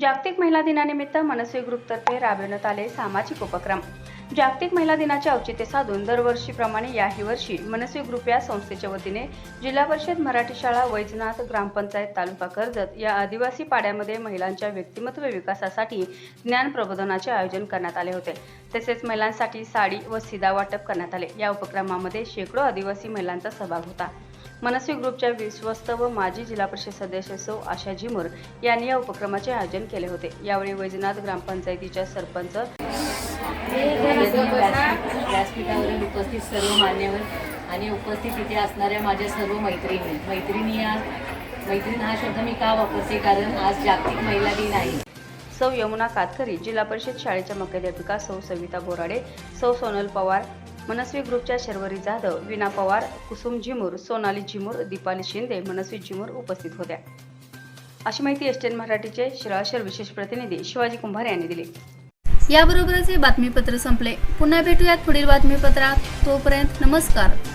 जागतिक महिला दिनानिमित्त मनस्वी ग्रुपतर्फे राबविण्यात आले सामाजिक उपक्रम. जागतिक महिला दिनाचे औचित्य साधून दरवर्षीप्रमाणे याही वर्षी मनस्वी ग्रुप या संस्थेच्या वतीने जिल्हा परिषद मराठी शाळा वैजनाथ ग्रामपंचायत तालुका कर्जत या आदिवासी पाड्यामध्ये महिलांच्या व्यक्तिमत्व विकासासाठी ज्ञान प्रबोधनाचे आयोजन करण्यात आले होते. तसेच महिलांसाठी साडी व सिदा वाटप करण्यात आले. या उपक्रमामध्ये शेकडो आदिवासी महिलांचा सहभाग होता. मनस्वी ग्रुपच्या विश्वस्त व माजी जिल्हा परिषद सदस्य सौ आशा झिमुर यांनी या उपक्रमाचे आयोजन केले होते. यावेळी वैजनाथ ग्रामपंचायतीच्या सरपंच व्यासपीठावरील उपस्थित सर्व मान्यवर आणि उपस्थित तिथे असणाऱ्या माझ्या सर्व मैत्रिणी. मैत्रिणी या मैत्रीण हा शब्द मी का वापरते? कारण आज जागतिक महिला दिन आहे. सौ यमुना कातकरी जिल्हा परिषद शाळेच्या मुख्याध्यापिका सौ सविता बोराडे सौ सोनल पवार मनस्वी ग्रुपच्या शर्वरी जाधव विना पवार कुसुम झिमूर सोनाली झिमूर दीपाली शिंदे मनस्वी झिमूर उपस्थित होत्या. अशी माहिती एसटीएन मराठीचे शिराळशर विशेष प्रतिनिधी शिवाजी कुंभार यांनी दिली. याबरोबरच हे बातमीपत्र संपले. पुन्हा भेटूयात पुढील बातमीपत्रात. तोपर्यंत नमस्कार.